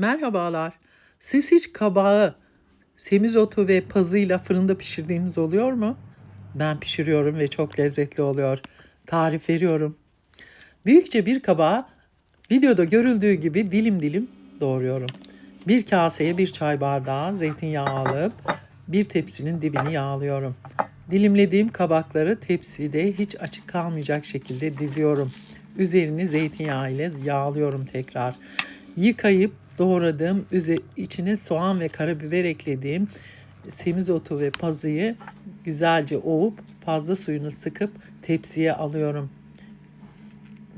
Merhabalar. Siz hiç kabağı, semizotu ve pazıyla fırında pişirdiğiniz oluyor mu? Ben pişiriyorum ve çok lezzetli oluyor. Tarif veriyorum. Büyükçe bir kabağı videoda görüldüğü gibi dilim dilim doğruyorum. Bir kaseye bir çay bardağı zeytinyağı alıp bir tepsinin dibini yağlıyorum. Dilimlediğim kabakları tepside hiç açık kalmayacak şekilde diziyorum. Üzerini zeytinyağı ile yağlıyorum tekrar. Yıkayıp doğradığım, içine soğan ve karabiber eklediğim semizotu ve pazıyı güzelce ovup fazla suyunu sıkıp tepsiye alıyorum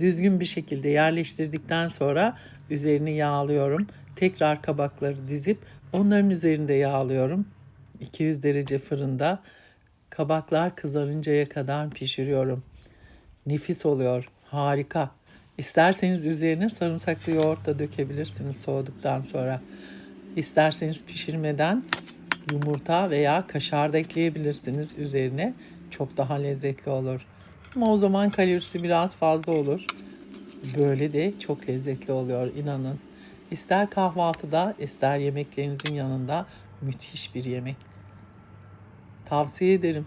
düzgün bir şekilde yerleştirdikten sonra üzerini yağlıyorum. Tekrar kabakları dizip onların üzerinde yağlıyorum. 200 derece fırında kabaklar kızarıncaya kadar pişiriyorum. Nefis oluyor. Harika. İsterseniz üzerine sarımsaklı yoğurt da dökebilirsiniz soğuduktan sonra. İsterseniz pişirmeden yumurta veya kaşar da ekleyebilirsiniz üzerine. Çok daha lezzetli olur. Ama o zaman kalorisi biraz fazla olur. Böyle de çok lezzetli oluyor inanın. İster kahvaltıda ister yemeklerinizin yanında müthiş bir yemek. Tavsiye ederim.